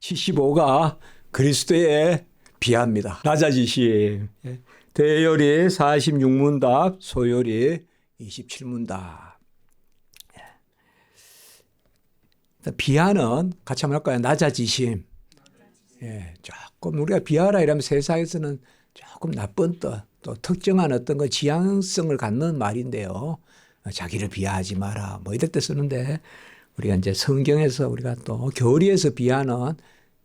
75가 그리스도의 비하입니다. 낮아지심. 예. 대열이 46문답, 소열이 27문답. 예. 비하는 같이 한번 할까요? 낮아지심. 예, 조금 우리가 비하라 이러면 세상에서는 조금 나쁜 또, 또 특정한 어떤 그 지향성을 갖는 말인데요. 어, 자기를 비하하지 마라. 뭐 이럴 때 쓰는데 우리가 이제 성경에서 우리가 또 교리에서 비하는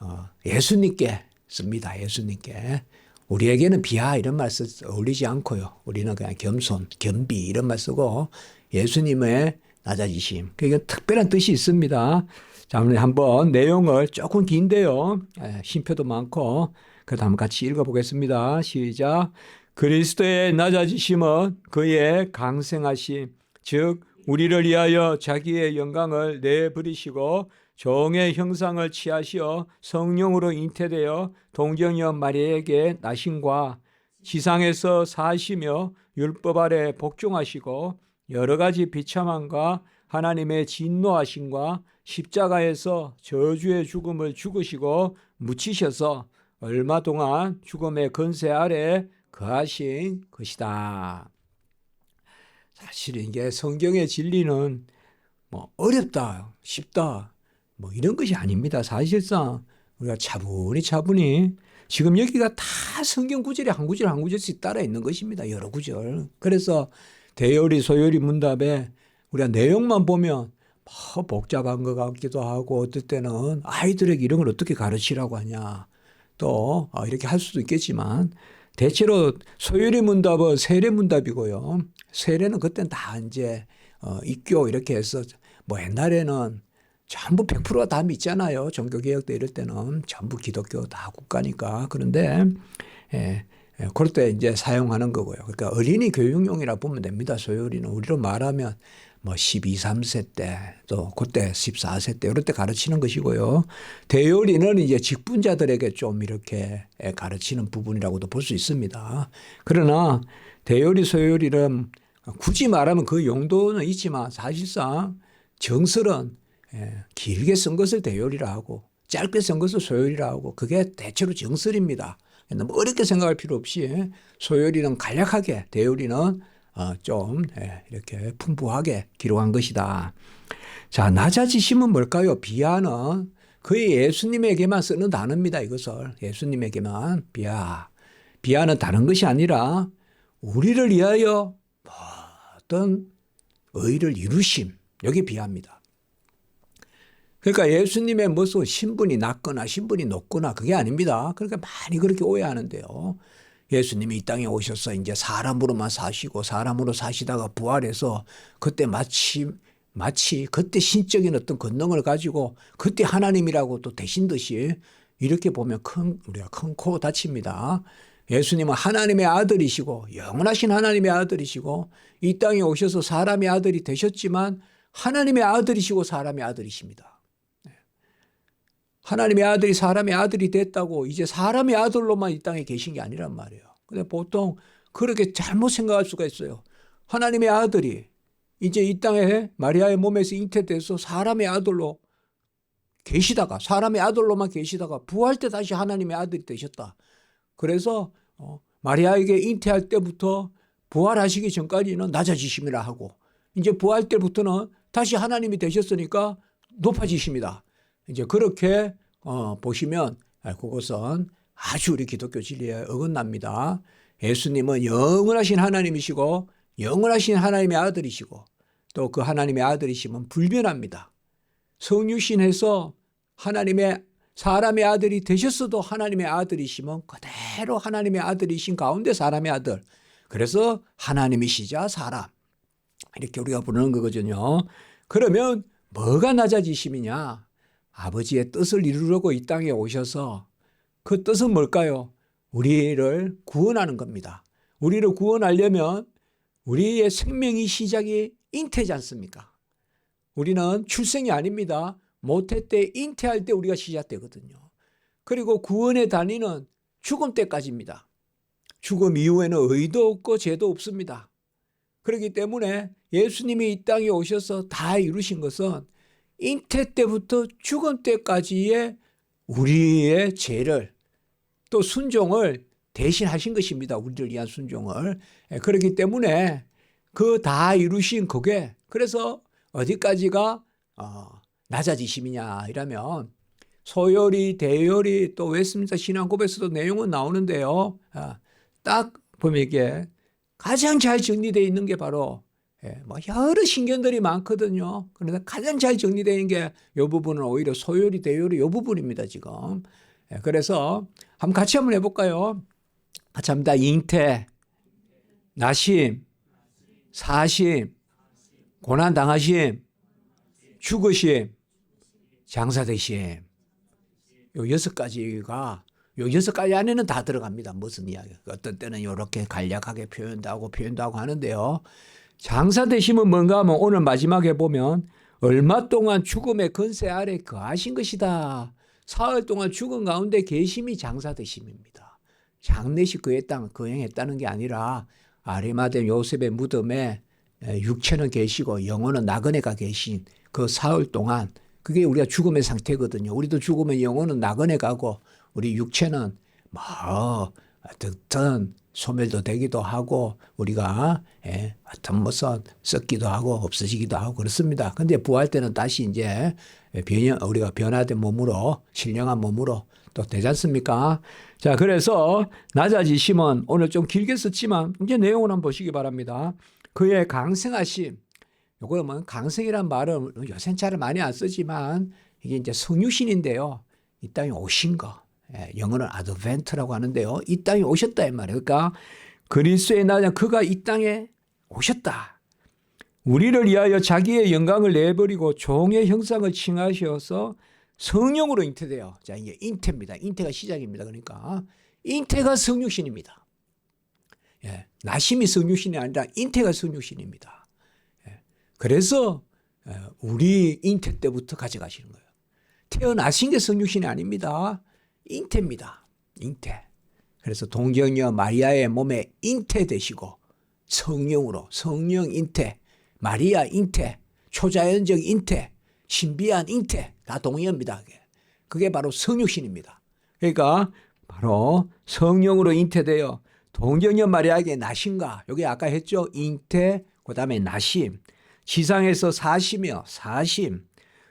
어, 예수님께 씁니다. 예수님께. 우리에게는 비하 이런 말 쓰, 어울리지 않고요. 우리는 그냥 겸손, 겸비 이런 말 쓰고 예수님의 낮아지심. 그게 특별한 뜻이 있습니다. 자, 오늘 한번 내용을 조금 긴데요. 예, 쉼표도 많고. 그 다음 같이 읽어보겠습니다. 시작. 그리스도의 낮아지심은 그의 강생하심, 즉, 우리를 위하여 자기의 영광을 내버리시고 종의 형상을 취하시어 성령으로 잉태되어 동정녀 마리에게 나신과 지상에서 사시며 율법 아래 복종하시고 여러 가지 비참함과 하나님의 진노하심과 십자가에서 저주의 죽음을 죽으시고 묻히셔서 얼마 동안 죽음의 건세 아래 거하신 것이다. 사실 이게 성경의 진리는 뭐 어렵다, 쉽다, 뭐 이런 것이 아닙니다. 사실상 우리가 차분히 차분히 지금 여기가 다 성경 구절이 한 구절 한 구절씩 따라 있는 것입니다. 여러 구절. 그래서 대열이 소열이 문답에 우리가 내용만 보면 뭐 복잡한 것 같기도 하고 어떨 때는 아이들에게 이런 걸 어떻게 가르치라고 하냐 또 어, 이렇게 할 수도 있겠지만 대체로 소열이 문답은 세례 문답이고요. 세례는 그때는 다 이제 어, 입교 이렇게 해서 뭐 옛날에는 전부 100%가 다 믿잖아요. 종교개혁 때 이럴 때는 전부 기독교 다 국가니까. 그런데, 예, 예, 그럴 때 이제 사용하는 거고요. 그러니까 어린이 교육용이라 보면 됩니다. 소요리는. 우리로 말하면 뭐 12, 3세 때, 또 그때 14세 때, 이럴 때 가르치는 것이고요. 대요리는 이제 직분자들에게 좀 이렇게 예, 가르치는 부분이라고도 볼 수 있습니다. 그러나 대요리, 소요리는 굳이 말하면 그 용도는 있지만 사실상 정설은 예, 길게 쓴 것을 대요리라 하고 짧게 쓴 것을 소요리라 하고 그게 대체로 정설입니다. 너무 어렵게 생각할 필요 없이 소요리는 간략하게 대요리는 어, 좀 예, 이렇게 풍부하게 기록한 것이다. 자 낮아지심은 뭘까요? 비하는 거의 예수님에게만 쓰는 단어입니다. 이것을 예수님에게만 비하. 비하는 다른 것이 아니라 우리를 위하여 어떤 의를 이루심 여기 비하입니다. 그러니까 예수님의 무슨 신분이 낮거나 신분이 높거나 그게 아닙니다. 그러니까 많이 그렇게 오해하는데요. 예수님이 이 땅에 오셔서 이제 사람으로만 사시고 사람으로 사시다가 부활해서 그때 마치 마치 그때 신적인 어떤 권능을 가지고 그때 하나님이라고 또 되신 듯이 이렇게 보면 큰 우리가 큰 코 다칩니다. 예수님은 하나님의 아들이시고 영원하신 하나님의 아들이시고 이 땅에 오셔서 사람의 아들이 되셨지만 하나님의 아들이시고 사람의 아들이십니다. 하나님의 아들이 사람의 아들이 됐다고 이제 사람의 아들로만 이 땅에 계신 게 아니란 말이에요. 근데 보통 그렇게 잘못 생각할 수가 있어요. 하나님의 아들이 이제 이 땅에 마리아의 몸에서 잉태돼서 사람의 아들로 계시다가 사람의 아들로만 계시다가 부활 때 다시 하나님의 아들이 되셨다. 그래서 어, 마리아에게 잉태할 때부터 부활하시기 전까지는 낮아지심이라 하고 이제 부활 때부터는 다시 하나님이 되셨으니까 높아지십니다. 이제 그렇게 어, 보시면 그것은 아주 우리 기독교 진리에 어긋납니다. 예수님은 영원하신 하나님이시고 영원하신 하나님의 아들이시고 또 그 하나님의 아들이시면 불변합니다. 성육신해서 하나님의 사람의 아들이 되셨어도 하나님의 아들이시면 그대로 하나님의 아들이신 가운데 사람의 아들. 그래서 하나님이시자 사람. 이렇게 우리가 부르는 거거든요. 그러면 뭐가 낮아지심이냐? 아버지의 뜻을 이루려고 이 땅에 오셔서 그 뜻은 뭘까요? 우리를 구원하는 겁니다. 우리를 구원하려면 우리의 생명이 시작이 잉태지 않습니까? 우리는 출생이 아닙니다. 모태 때 잉태할 때 우리가 시작되거든요. 그리고 구원의 단위는 죽음 때까지입니다. 죽음 이후에는 의도 없고 죄도 없습니다. 그렇기 때문에 예수님이 이 땅에 오셔서 다 이루신 것은 잉태 때부터 죽음 때까지의 우리의 죄를 또 순종을 대신하신 것입니다. 우리를 위한 순종을. 예, 그렇기 때문에 그 다 이루신 그게 그래서 어디까지가 어, 낮아지심이냐 이라면 소요리 대요리 또 웨스민스터 신앙 고백에서도 내용은 나오는데요. 아, 딱 보면 이게 가장 잘 정리되어 있는 게 바로 예, 뭐 여러 신경들이 많거든요. 그런데 가장 잘 정리되는 게 이 부분은 오히려 소요리 대요리 이 부분입니다 지금. 예, 그래서 한번 같이 한번 해볼까요? 같이 합니다. 잉태, 나심, 사심, 고난 당하심, 죽으심, 장사되심. 요 여섯 가지가 요 여섯 가지 안에는 다 들어갑니다. 무슨 이야기. 어떤 때는 이렇게 간략하게 표현도 하고 표현도 하고 하는데요. 장사되심은 뭔가 하면 오늘 마지막에 보면 얼마 동안 죽음의 건세 아래 거하신 것이다. 사흘 동안 죽은 가운데 계심이 장사되심입니다. 장례식 그의 땅 거행했다는 게 아니라 아리마대 요셉의 무덤에 육체는 계시고 영혼은 나그네가 계신 그 사흘 동안 그게 우리가 죽음의 상태거든요. 우리도 죽으면 영혼은 나그네 가고 우리 육체는 뭐 어떻든 소멸도 되기도 하고 우리가 예, 어떤 무슨 썩기도 하고 없어지기도 하고 그렇습니다. 근데 부활 때는 다시 이제 변형 우리가 변화된 몸으로 신령한 몸으로 또 되지 않습니까? 자, 그래서 낮아지심은 오늘 좀 길게 썼지만 이제 내용을 한번 보시기 바랍니다. 그의 강성하심 요거는 뭐 강성이란 말은 요새 잘 많이 안 쓰지만 이게 이제 성유신인데요. 이 땅에 오신 거. 예, 영어는 아드벤트라고 하는데요. 이 땅에 오셨다 이 말이에요. 그러니까 그리스도의 나자 그가 이 땅에 오셨다. 우리를 위하여 자기의 영광을 내버리고 종의 형상을 칭하셔서 성령으로 잉태돼요. 자, 이게 잉태입니다. 잉태가 시작입니다. 그러니까 잉태가 성육신입니다. 예, 나심이 성육신이 아니라 잉태가 성육신입니다. 예, 그래서 예, 우리 잉태 때부터 가져가시는 거예요. 태어나신 게 성육신이 아닙니다. 잉태입니다. 잉태. 그래서 동정녀 마리아의 몸에 잉태되시고 성령으로 성령 잉태, 마리아 잉태, 초자연적 잉태, 신비한 잉태 다 동의합니다. 그게. 바로 성육신입니다. 그러니까 바로 성령으로 잉태되어 동정녀 마리아에게 나신가 여기 아까 했죠 잉태 그 다음에 나심 지상에서 사시며 사심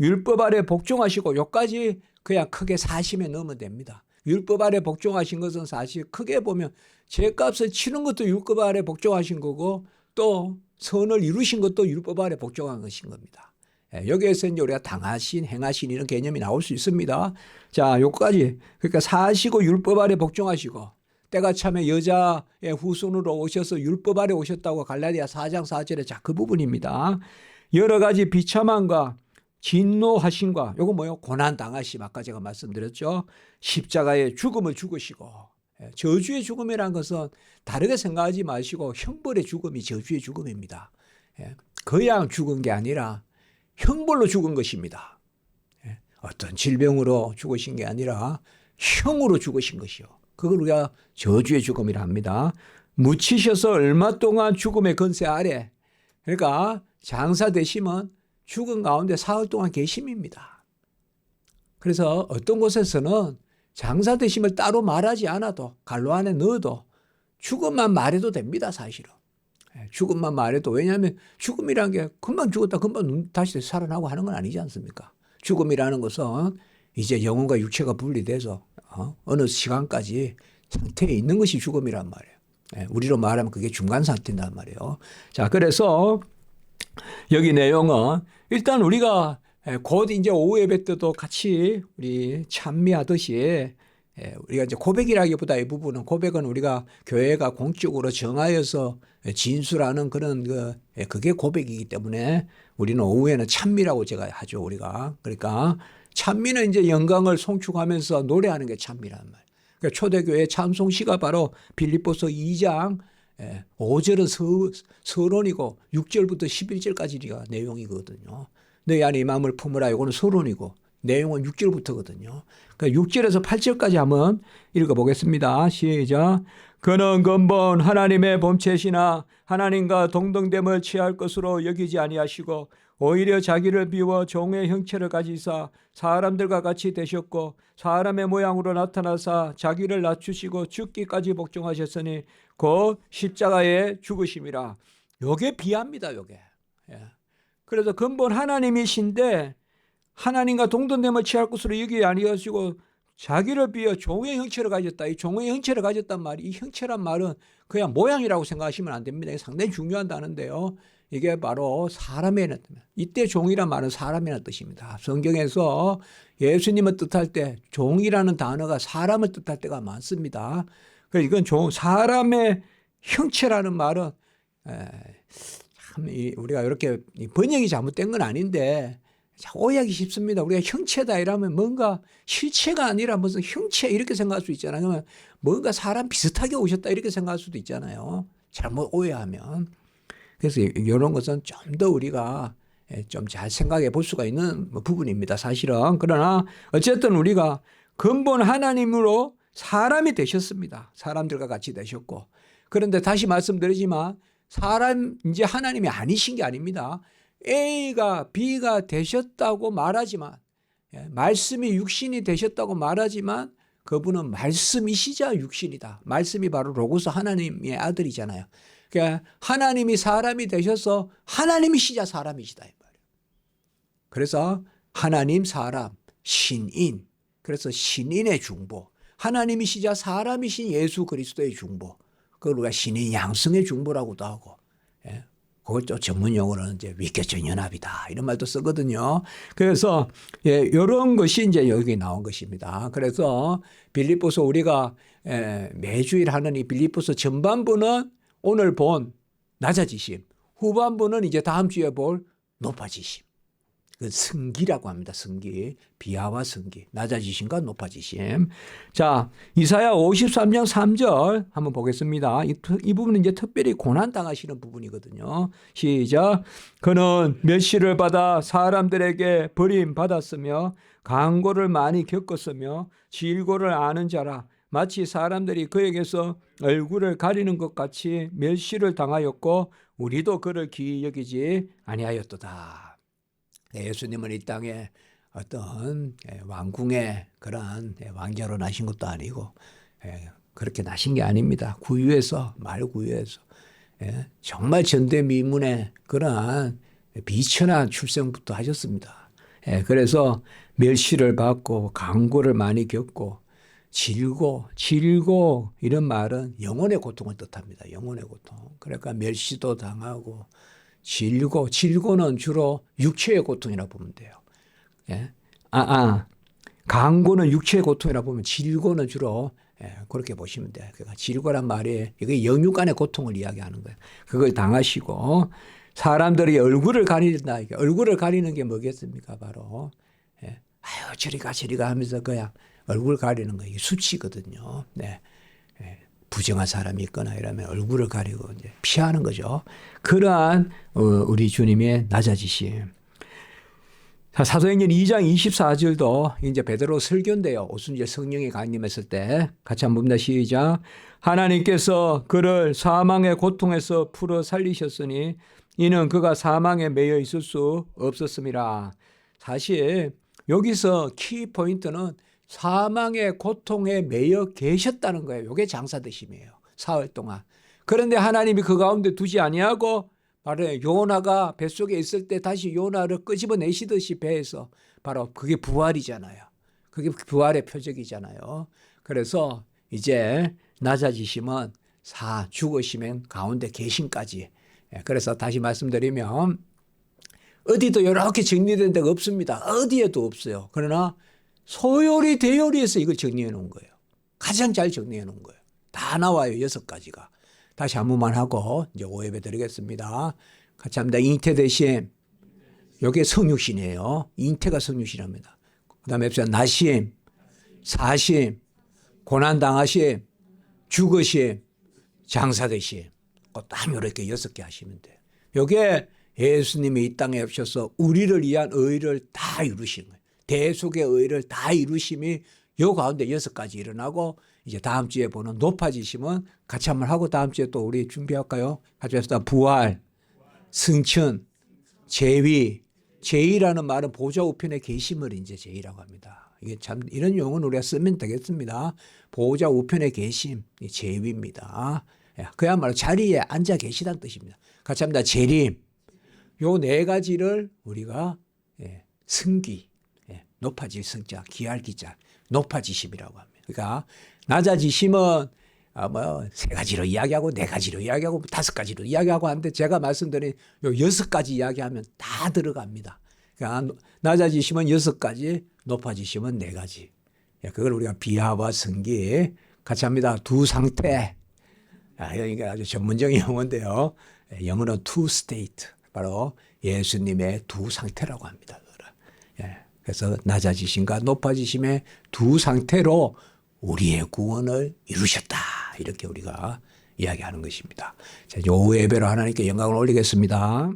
율법 아래 복종하시고 요까지 그냥 크게 사심에 넣으면 됩니다. 율법 아래 복종하신 것은 사실 크게 보면 죄값을 치는 것도 율법 아래 복종하신 거고 또 선을 이루신 것도 율법 아래 복종한 것인 겁니다. 예, 여기에서 이제 우리가 당하신, 행하신 이런 개념이 나올 수 있습니다. 자, 요까지 그러니까 사시고 율법 아래 복종하시고 때가 참에 여자의 후손으로 오셔서 율법 아래 오셨다고 갈라디아 4장 4절에 자 그 부분입니다. 여러 가지 비참함과 진노하심과 요거 뭐요? 고난 당하심 아까 제가 말씀드렸죠. 십자가의 죽음을 죽으시고 예, 저주의 죽음이란 것은 다르게 생각하지 마시고 형벌의 죽음이 저주의 죽음입니다. 예, 그냥 죽은 게 아니라 형벌로 죽은 것입니다. 예, 어떤 질병으로 죽으신 게 아니라 형으로 죽으신 것이요. 그걸 우리가 저주의 죽음이라 합니다. 묻히셔서 얼마 동안 죽음의 건세 아래 그러니까 장사 되시면 죽은 가운데 사흘 동안 계심입니다. 그래서 어떤 곳에서는 장사 되심을 따로 말하지 않아도 갈로 안에 넣어도 죽음만 말해도 됩니다, 사실은. 예, 죽음만 말해도 왜냐하면 죽음이라는 게 금방 죽었다 금방 다시 살아나고 하는 건 아니지 않습니까? 죽음이라는 것은 이제 영혼과 육체가 분리돼서 어? 느 시간까지 상태에 있는 것이 죽음이란 말이에요. 예, 우리로 말하면 그게 중간 상태란 말이에요. 자, 그래서 여기 내용은 일단 우리가 곧 이제 오후 예배 때도 같이 우리 찬미하듯이 우리가 이제 고백이라기보다 이 부분은 고백은 우리가 교회가 공적으로 정하여서 진술하는 그런 그 그게 고백이기 때문에 우리는 오후에는 찬미라고 제가 하죠 우리가 그러니까 찬미는 이제 영광을 송축하면서 노래하는 게 찬미란 말. 그러니까 초대교회 찬송시가 바로 빌립보서 2장 5절은 예, 서, 서론이고 6절부터 11절까지가 내용이거든요. 너희 안에 이 마음을 품으라 이거는 서론이고 내용은 6절부터거든요. 그러니까 6절에서 8절까지 한번 읽어보겠습니다. 시작. 그는 근본 하나님의 본체시나 하나님과 동등됨을 취할 것으로 여기지 아니하시고 오히려 자기를 비워 종의 형체를 가지사 사람들과 같이 되셨고 사람의 모양으로 나타나사 자기를 낮추시고 죽기까지 복종하셨으니 곧 십자가에 죽으심이라. 요게 비합니다. 요게. 예. 그래서 근본 하나님이신데 하나님과 동등됨을 취할 것으로 여기 아니하시고 자기를 비어 종의 형체를 가졌다. 이 종의 형체를 가졌단 말이 이 형체란 말은 그냥 모양이라고 생각하시면 안 됩니다. 상당히 중요한 단어인데요. 이게 바로 사람이라는 뜻. 이때 종이란 말은 사람이라는 뜻입니다. 성경에서 예수님을 뜻할 때 종이라는 단어가 사람을 뜻할 때가 많습니다. 그래서 이건 종 사람의 형체라는 말은 에, 참 이, 우리가 이렇게 이 번역이 잘못된 건 아닌데 자, 오해하기 쉽습니다. 우리가 형체다 이러면 뭔가 실체가 아니라 무슨 형체 이렇게 생각할 수 있잖아요. 그러면 뭔가 사람 비슷하게 오셨다 이렇게 생각할 수도 있잖아요. 잘못 오해하면. 그래서 이- 이런 것은 좀 더 우리가 좀 잘 생각해 볼 수가 있는 뭐 부분입니다. 사실은. 그러나 어쨌든 우리가 근본 하나님으로 사람이 되셨습니다. 사람들과 같이 되셨고. 그런데 다시 말씀드리지만 사람 이제 하나님이 아니신 게 아닙니다. A가 B가 되셨다고 말하지만 예, 말씀이 육신이 되셨다고 말하지만 그분은 말씀이시자 육신이다. 말씀이 바로 로고스 하나님의 아들이잖아요. 그러니까 하나님이 사람이 되셔서 하나님이시자 사람이시다 이 말이에요. 그래서 하나님 사람 신인 그래서 신인의 중보 하나님이시자 사람이신 예수 그리스도의 중보 그걸 우리가 신인 양성의 중보라고도 하고 예. 그걸 또 전문 용어로는 이제 위계적 연합이다 이런 말도 쓰거든요. 그래서 예, 이런 것이 이제 여기 나온 것입니다. 그래서 빌립보서 우리가 예, 매주일 하는 이 빌립보서 전반부는 오늘 본 낮아지심, 후반부는 이제 다음 주에 볼 높아지심. 그 승기라고 합니다. 승기. 비하와 승기. 낮아지심과 높아지심. 자, 이사야 53장 3절 한번 보겠습니다. 이, 트- 이 부분은 이제 특별히 고난 당하시는 부분이거든요. 시작. 그는 멸시를 받아 사람들에게 버림 받았으며 강고를 많이 겪었으며 질고를 아는 자라 마치 사람들이 그에게서 얼굴을 가리는 것 같이 멸시를 당하였고 우리도 그를 귀히 여기지 아니하였도다. 네, 예수님은 이 땅에 어떤 예, 왕궁의 그런 예, 왕자로 나신 것도 아니고 예, 그렇게 나신 게 아닙니다. 구유에서 말 구유에서 예, 정말 전대미문의 그러한 비천한 출생부터 하셨습니다. 예, 그래서 멸시를 받고 강고를 많이 겪고 질고 질고 이런 말은 영혼의 고통을 뜻합니다. 영혼의 고통. 그러니까 멸시도 당하고 질고 질고는 주로 육체의 고통이라 보면 돼요. 예? 아, 아. 강고는 육체의 고통이라 보면 질고는 주로 예, 그렇게 보시면 돼요. 그러니까 질고란 말이 이게 영육간의 고통을 이야기하는 거예요. 그걸 당하시고 사람들이 얼굴을 가린다. 얼굴을 가리는 게 뭐겠습니까? 바로 예. 아유 저리 가 저리 가 하면서 그냥 얼굴 가리는 거 이게 수치거든요. 네. 예. 부정한 사람이 있거나 이러면 얼굴을 가리고 이제 피하는 거죠. 그러한 어, 우리 주님의 낮아지심. 자, 사도행전 2장 24절도 이제 베드로 설교인데요. 오순절 성령이 강림했을 때 같이 한번 봅니다. 시작. 하나님께서 그를 사망의 고통에서 풀어 살리셨으니 이는 그가 사망에 매여 있을 수 없었습니다. 사실 여기서 키 포인트는 사망의 고통에 매여 계셨다는 거예요. 이게 장사되심이에요. 사흘 동안. 그런데 하나님이 그 가운데 두지 아니하고 바로 요나가 뱃속에 있을 때 다시 요나를 끄집어내시듯이 배에서 바로 그게 부활이잖아요. 그게 부활의 표적이잖아요. 그래서 이제 낮아지심은 사 죽으시면 가운데 계심까지. 예, 그래서 다시 말씀드리면 어디도 이렇게 정리된 데가 없습니다. 어디에도 없어요. 그러나 소요리 대요리에서 이걸 정리해 놓은 거예요. 가장 잘 정리해 놓은 거예요. 다 나와요. 여섯 가지가. 다시 한 번만 하고 이제 오해배 드리겠습니다. 같이 합니다. 잉태 대신 요게 성육신이에요. 잉태가 성육신입니다. 그 다음에 나심, 사심, 고난당하심, 죽으심, 장사되심. 어, 딱 이렇게 여섯 개 하시면 돼요. 요게 예수님이 이 땅에 오셔서 우리를 위한 의를 다 이루신 거예요. 대속의 의를 다 이루심이 요 가운데 여섯 가지 일어나고 이제 다음 주에 보는 높아지심은 같이 한번 하고 다음 주에 또 우리 준비할까요? 같이 해서 부활, 승천, 제위, 제위라는 말은 보좌 우편에 계심을 이제 제위라고 합니다. 이게 참 이런 용어는 우리가 쓰면 되겠습니다. 보좌 우편에 계심, 이 제위입니다. 예, 그야말로 자리에 앉아 계시다는 뜻입니다. 같이 합니다. 재림. 요 네 가지를 우리가 예, 승기, 예, 높아질 승자, 기할 기자, 높아지심이라고 합니다. 그러니까 낮아지심은 아, 뭐, 세 가지로 이야기하고, 네 가지로 이야기하고, 다섯 가지로 이야기하고 하는데 제가 말씀드린 요 여섯 가지 이야기하면 다 들어갑니다. 그러니까 낮아지심은 여섯 가지, 높아지심은 네 가지. 예, 그걸 우리가 비하와 승기 같이 합니다. 두 상태. 아, 이게 아주 전문적인 용어인데요. 예, 영어는 two state. 바로 예수님의 두 상태라고 합니다. 예, 그래서 낮아지심과 높아지심의 두 상태로 우리의 구원을 이루셨다. 이렇게 우리가 이야기하는 것입니다. 자, 요 예배로 하나님께 영광을 올리겠습니다.